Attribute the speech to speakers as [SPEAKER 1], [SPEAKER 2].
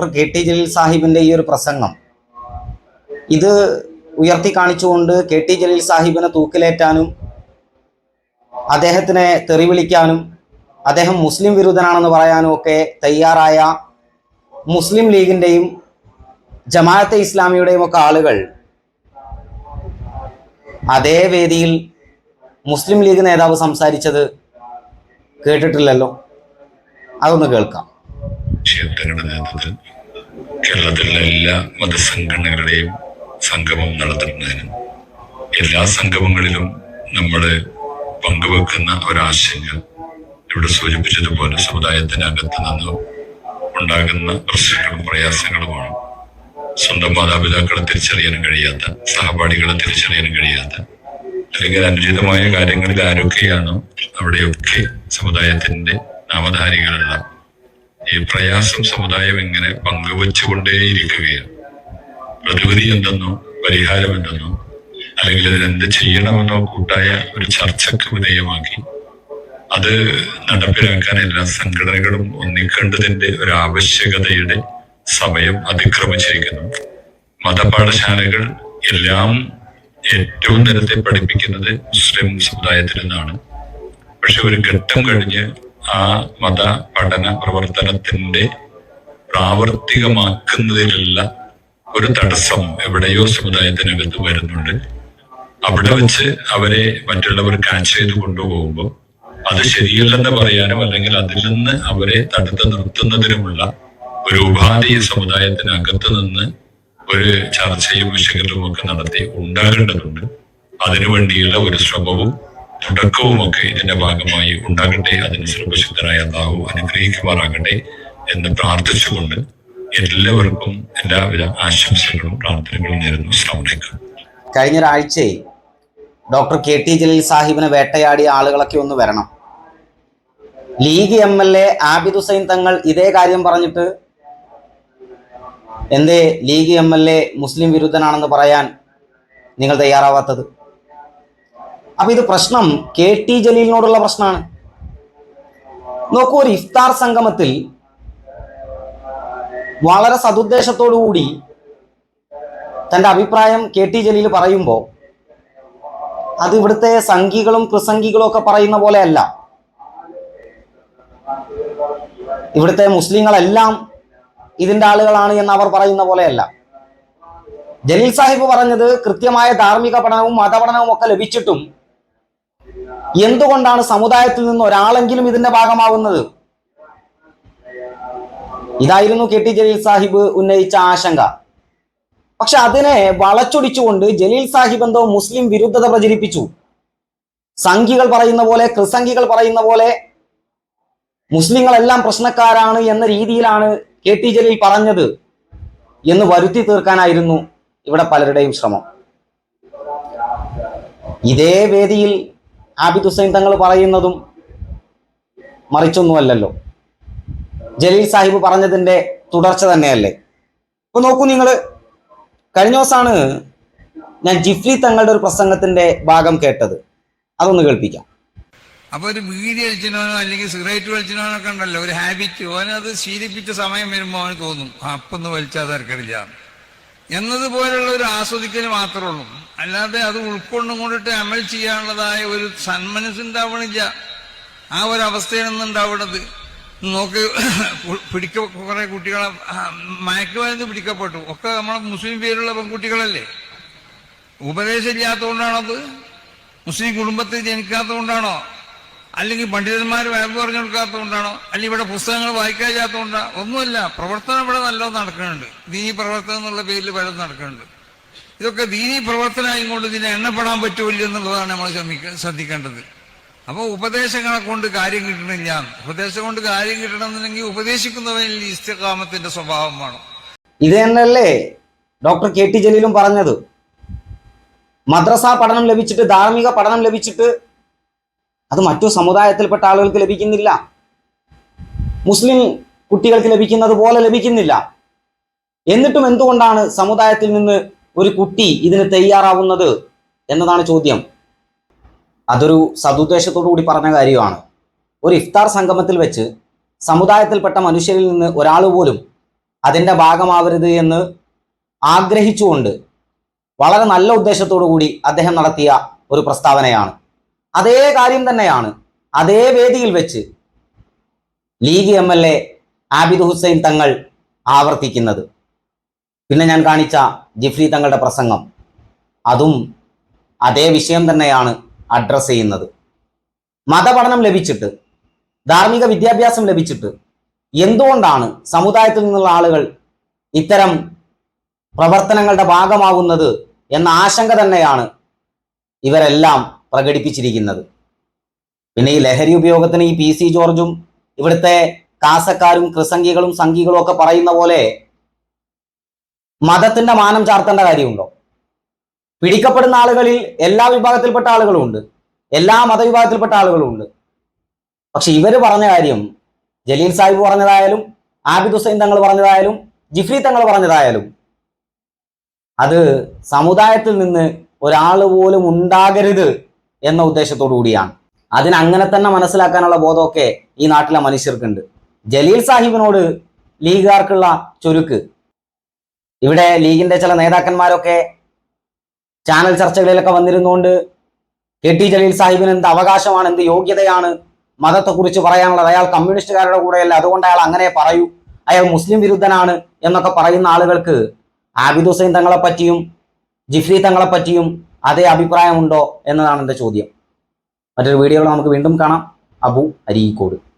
[SPEAKER 1] Doctor K T Jaleel സാഹിബിന്റെ ഈ ഒരു പ്രസംഗം. ഇത് ഉയർത്തി കാണിച്ചുകൊണ്ട് കെ ടി ജലീൽ സാഹിബിനെ തൂക്കിലേറ്റാനും അദ്ദേഹത്തിനെ തെറിവിളിക്കാനും അദ്ദേഹം മുസ്ലിം വിരുദ്ധനാണെന്ന് പറയാനും ഒക്കെ തയ്യാറായ മുസ്ലിം ലീഗിന്റെയും ജമാഅത്തെ ഇസ്ലാമിയുടെയും ഒക്കെ ആളുകൾ അതേ വേദിയിൽ മുസ്ലിം ലീഗ് നേതാവ് സംസാരിച്ചത് കേട്ടിട്ടില്ലല്ലോ? അതൊന്ന് കേൾക്കാം.
[SPEAKER 2] ക്ഷേത്രങ്ങളുടെ നേതൃത്വത്തിൽ കേരളത്തിലുള്ള എല്ലാ മതസംഘടനകളുടെയും സംഗമം നടത്തുന്നതിന് എല്ലാ സംഗമങ്ങളിലും നമ്മൾ പങ്കുവെക്കുന്ന ഒരാശങ്ക ഇവിടെ സൂചിപ്പിച്ചതുപോലെ സമുദായത്തിനകത്ത് നിന്ന് ഉണ്ടാകുന്ന പ്രശ്നങ്ങളും പ്രയാസങ്ങളുമാണ്. സ്വന്തം മാതാപിതാക്കളെ തിരിച്ചറിയാനും കഴിയാത്ത സഹപാഠികളെ തിരിച്ചറിയാനും കഴിയാത്ത അല്ലെങ്കിൽ അനുചിതമായ കാര്യങ്ങളിൽ ആരൊക്കെയാണോ അവിടെയൊക്കെ സമുദായത്തിന്റെ നാമധാരികളുള്ള ഈ പ്രയാസം സമുദായം ഇങ്ങനെ പങ്കുവച്ചുകൊണ്ടേയിരിക്കുകയാണ്. പ്രതിവിധി എന്തെന്നോ പരിഹാരം എന്തെന്നോ അല്ലെങ്കിൽ അതിനെന്ത് ചെയ്യണമെന്നോ കൂട്ടായ ഒരു ചർച്ചക്ക് വിധേയമാക്കി. അത് നടപ്പിലാക്കാൻ എല്ലാ സംഘടനകളും ഒന്നിക്കേണ്ടതിന്റെ ഒരു ആവശ്യകതയുടെ സമയം അതിക്രമിച്ചിരിക്കുന്നു. മതപാഠശാലകൾ എല്ലാം ഏറ്റവും നേരത്തെ പഠിപ്പിക്കുന്നത് മുസ്ലിം സമുദായത്തിൽ നിന്നാണ്. പക്ഷെ ഒരു ഘട്ടം കഴിഞ്ഞ് ആ മത പഠന പ്രവർത്തനത്തിന്റെ പ്രാവർത്തികമാക്കുന്നതിലുള്ള ഒരു തടസ്സം എവിടെയോ സമുദായത്തിനകത്ത് വരുന്നുണ്ട്. അവിടെ വെച്ച് അവരെ മറ്റുള്ളവർ കാച്ച് ചെയ്ത് കൊണ്ടുപോകുമ്പോൾ അത് ശരിയല്ലെന്ന് പറയാനും അല്ലെങ്കിൽ അതിൽ നിന്ന് അവരെ തടുത്ത് നിർത്തുന്നതിനുമുള്ള ഒരു ഉപാധി സമുദായത്തിനകത്ത് നിന്ന് ഒരു ചർച്ചയും വിശകലനവും ഒക്കെ നടത്തി ഉണ്ടാകേണ്ടതുണ്ട്. അതിനുവേണ്ടിയുള്ള ഒരു ശ്രമവും തുടക്കവും ഒക്കെ ഇതിന്റെ ഭാഗമായി ഉണ്ടാകട്ടെ. അതിന് സർവശുദ്ധനായ അള്ളാഹു അനുഗ്രഹിക്കുമാറാകട്ടെ എന്ന് പ്രാർത്ഥിച്ചുകൊണ്ട് എല്ലാവർക്കും എല്ലാവിധ ആശംസകളും പ്രാർത്ഥനകളും നേരുന്നു. അസ്ലാമലൈക്കും
[SPEAKER 1] കഴിഞ്ഞ ഒരാഴ്ചയിൽ ഡോക്ടർ കെ ടി ജലീൽ സാഹിബിനെ വേട്ടയാടിയ ആളുകളൊക്കെ ഒന്ന് വരണം. League M L A Abid Hussain Thangal ഇതേ കാര്യം പറഞ്ഞിട്ട് എന്തേ ലീഗ് എം എൽ എ മുസ്ലിം വിരുദ്ധനാണെന്ന് പറയാൻ നിങ്ങൾ തയ്യാറാവാത്തത്? അപ്പൊ ഇത് പ്രശ്നം കെ ടി ജലീലിനോടുള്ള പ്രശ്നമാണ് നോക്കൂ ഒരു ഇഫ്താർ സംഗമത്തിൽ വളരെ സതുദ്ദേശത്തോടുകൂടി തന്റെ അഭിപ്രായം കെ ടി ജലീൽ പറയുമ്പോൾ അത് ഇവിടുത്തെ സംഘികളും പ്രസംഗികളും ഒക്കെ പറയുന്ന പോലെയല്ല. ഇവിടുത്തെ മുസ്ലിങ്ങളെല്ലാം ഇതിന്റെ ആളുകളാണ് എന്ന് അവർ പറയുന്ന പോലെയല്ല. ജലീൽ സാഹിബ് പറഞ്ഞത് കൃത്യമായ ധാർമ്മിക പഠനവും മതപഠനവും ഒക്കെ ലഭിച്ചിട്ടും എന്തുകൊണ്ടാണ് സമുദായത്തിൽ നിന്ന് ഒരാളെങ്കിലും ഇതിന്റെ ഭാഗമാവുന്നത്? ഇതായിരുന്നു കെ ടി ജലീൽ സാഹിബ് ഉന്നയിച്ച ആശങ്ക. പക്ഷെ അതിനെ വളച്ചൊടിച്ചുകൊണ്ട് ജലീൽ സാഹിബ് എന്തോ മുസ്ലിം വിരുദ്ധത പ്രചരിപ്പിച്ചു. സംഘികൾ പറയുന്ന പോലെ ക്രിസംഘികൾ പറയുന്ന പോലെ മുസ്ലിങ്ങളെല്ലാം പ്രശ്നക്കാരാണ് എന്ന രീതിയിലാണ് കെ ടി ജലീൽ പറഞ്ഞത് എന്ന് വരുത്തി തീർക്കാനായിരുന്നു ഇവിടെ പലരുടെയും ശ്രമം. ഇതേ വേദിയിൽ ആബിദ് ഹുസൈൻ തങ്ങൾ പറയുന്നതും മറിച്ചൊന്നുമല്ലല്ലോ. ജലീൽ സാഹിബ് പറഞ്ഞതിന്റെ തുടർച്ച തന്നെയല്ലേ? ഇപ്പൊ നോക്കൂ നിങ്ങൾ കഴിഞ്ഞ ദിവസമാണ് ഞാൻ ജിഫ്രി തങ്ങളുടെ ഒരു പ്രസംഗത്തിന്റെ ഭാഗം കേട്ടത്. അതൊന്ന് കേൾപ്പിക്കാം.
[SPEAKER 3] അപ്പൊ ഒരു ബീഡി വലിച്ചിനോ അല്ലെങ്കിൽ സിഗരറ്റ് വലിച്ചിനോ ഒക്കെ ഉണ്ടല്ലോ ഒരു ഹാബിറ്റ് ഓനത് ശീലിപ്പിച്ച സമയം വരുമ്പോൾ അവന് തോന്നും അപ്പൊന്ന് വലിച്ചാൽ തിരക്കടില്ല എന്നതുപോലുള്ള ഒരു ആസ്വദിക്കൽ മാത്രമേ ഉള്ളൂ അല്ലാതെ അത് ഉൾക്കൊണ്ടും കൊണ്ടിട്ട് അമൽ ചെയ്യാനുള്ളതായ ഒരു സന്മനസ്സുണ്ടാവണില്ല. ആ ഒരു അവസ്ഥയാണ് ഉണ്ടാവുന്നത് നോക്ക് പിടിക്ക കുറെ കുട്ടികളെ മയക്കുമരുന്ന് പിടിക്കപ്പെട്ടു. ഒക്കെ നമ്മളെ മുസ്ലിം പേരുള്ള പെൺകുട്ടികളല്ലേ? ഉപദേശം അത് മുസ്ലിം കുടുംബത്തിൽ ജനിക്കാത്തതുകൊണ്ടാണോ? അല്ലെങ്കിൽ പണ്ഡിതന്മാർ വേറെ പറഞ്ഞു കൊടുക്കാത്തതുകൊണ്ടാണോ? അല്ലെങ്കിൽ ഇവിടെ പുസ്തകങ്ങൾ വായിക്കാതില്ലാത്തതുകൊണ്ടാ ഒന്നുമല്ല പ്രവർത്തനം ഇവിടെ നല്ലോണം നടക്കുന്നുണ്ട്. ദീനി പ്രവർത്തനം എന്നുള്ള പേരിൽ പലതും നടക്കുന്നുണ്ട്. ഇതൊക്കെ ദീനി പ്രവർത്തനമായും കൊണ്ട് ഇതിനെ എണ്ണപ്പെടാൻ പറ്റുമില്ല എന്നുള്ളതാണ് നമ്മൾ ശ്രദ്ധിക്കേണ്ടത്. അപ്പോൾ ഉപദേശങ്ങളെ കൊണ്ട് കാര്യം കിട്ടണില്ല. ഉപദേശം കൊണ്ട് കാര്യം കിട്ടണമെന്നുണ്ടെങ്കിൽ ഉപദേശിക്കുന്നവനിൽ ഇസ്തിഖാമത്തിന്റെ സ്വഭാവം വേണം.
[SPEAKER 1] ഇത് തന്നെയല്ലേ ഡോക്ടർ കെ ടി ജലീലും പറഞ്ഞത്? മദ്രസ പഠനം ലഭിച്ചിട്ട് ധാർമ്മിക പഠനം ലഭിച്ചിട്ട് അത് മറ്റു സമുദായത്തിൽപ്പെട്ട ആളുകൾക്ക് ലഭിക്കുന്നില്ല. മുസ്ലിം കുട്ടികൾക്ക് ലഭിക്കുന്നത് പോലെ ലഭിക്കുന്നില്ല. എന്നിട്ടും എന്തുകൊണ്ടാണ് സമുദായത്തിൽ നിന്ന് ഒരു കുട്ടി ഇതിന് തയ്യാറാവുന്നത് എന്നതാണ് ചോദ്യം. അതൊരു സതുദ്ദേശത്തോടു കൂടി പറഞ്ഞ കാര്യമാണ്. ഒരു ഇഫ്താർ സംഗമത്തിൽ വെച്ച് സമുദായത്തിൽപ്പെട്ട മനുഷ്യരിൽ നിന്ന് ഒരാൾ പോലും അതിന്റെ ഭാഗമാവരുത് എന്ന് ആഗ്രഹിച്ചുകൊണ്ട് വളരെ നല്ല ഉദ്ദേശത്തോടു കൂടി അദ്ദേഹം നടത്തിയ ഒരു പ്രസ്താവനയാണ്. അതേ കാര്യം തന്നെയാണ്. അതേ വേദിയിൽ വെച്ച് league M L A Abid Hussain Thangal ആവർത്തിക്കുന്നത്. പിന്നെ ഞാൻ കാണിച്ച ജിഫ്രി തങ്ങളുടെ പ്രസംഗം. അതും അതേ വിഷയം തന്നെയാണ് അഡ്രസ്സ് ചെയ്യുന്നത്. മതപഠനം ലഭിച്ചിട്ട് ധാർമ്മിക വിദ്യാഭ്യാസം ലഭിച്ചിട്ട് എന്തുകൊണ്ടാണ് സമുദായത്തിൽ നിന്നുള്ള ആളുകൾ ഇത്തരം പ്രവർത്തനങ്ങളുടെ ഭാഗമാകുന്നത് എന്ന ആശങ്ക തന്നെയാണ് ഇവരെല്ലാം പ്രകടിപ്പിച്ചിരിക്കുന്നത്. പിന്നെ ഈ ലഹരി ഉപയോഗത്തിന് ഈ പി സി ജോർജും ഇവിടുത്തെ കാസക്കാരും ക്രിസംഗികളും സംഘികളും ഒക്കെ പറയുന്ന പോലെ മതത്തിന്റെ മാനം ചാർത്തേണ്ട കാര്യമുണ്ടോ? പിടിക്കപ്പെടുന്ന ആളുകളിൽ എല്ലാ വിഭാഗത്തിൽപ്പെട്ട ആളുകളും ഉണ്ട്. എല്ലാ മതവിഭാഗത്തിൽപ്പെട്ട ആളുകളും ഉണ്ട്. പക്ഷെ ഇവർ പറഞ്ഞ കാര്യം ജലീൽ സാഹിബ് പറഞ്ഞതായാലും ആബിദ് ഹുസൈൻ തങ്ങൾ പറഞ്ഞതായാലും ജിഫ്രി തങ്ങൾ പറഞ്ഞതായാലും അത് സമുദായത്തിൽ നിന്ന് ഒരാൾ പോലും ഉണ്ടാകരുത് എന്ന ഉദ്ദേശത്തോടു കൂടിയാണ്. അതിന് അങ്ങനെ തന്നെ മനസ്സിലാക്കാനുള്ള ബോധമൊക്കെ ഈ നാട്ടിലെ മനുഷ്യർക്കുണ്ട്. ജലീൽ സാഹിബിനോട് ലീഗുകാർക്കുള്ള ചുരുക്ക്. ഇവിടെ ലീഗിന്റെ ചില നേതാക്കന്മാരൊക്കെ ചാനൽ ചർച്ചകളിലൊക്കെ വന്നിരുന്നുകൊണ്ട് കെ ടി ജലീൽ സാഹിബിന് എന്ത് അവകാശമാണ് എന്ത് യോഗ്യതയാണ് മതത്തെക്കുറിച്ച് പറയാനുള്ളത്? അയാൾ കമ്മ്യൂണിസ്റ്റുകാരുടെ കൂടെയല്ല. അതുകൊണ്ട് അയാൾ അങ്ങനെ പറയൂ. അയാൾ മുസ്ലിം വിരുദ്ധനാണ് എന്നൊക്കെ പറയുന്ന ആളുകൾക്ക് ആബിദ് ഹുസൈൻ തങ്ങളെ പറ്റിയും ജിഫ്രി തങ്ങളെ പറ്റിയും അതേ അഭിപ്രായമുണ്ടോ എന്നതാണ് എന്റെ ചോദ്യം. മറ്റൊരു വീഡിയോയിൽ നമുക്ക് വീണ്ടും കാണാം. അബു അരീക്കോട്.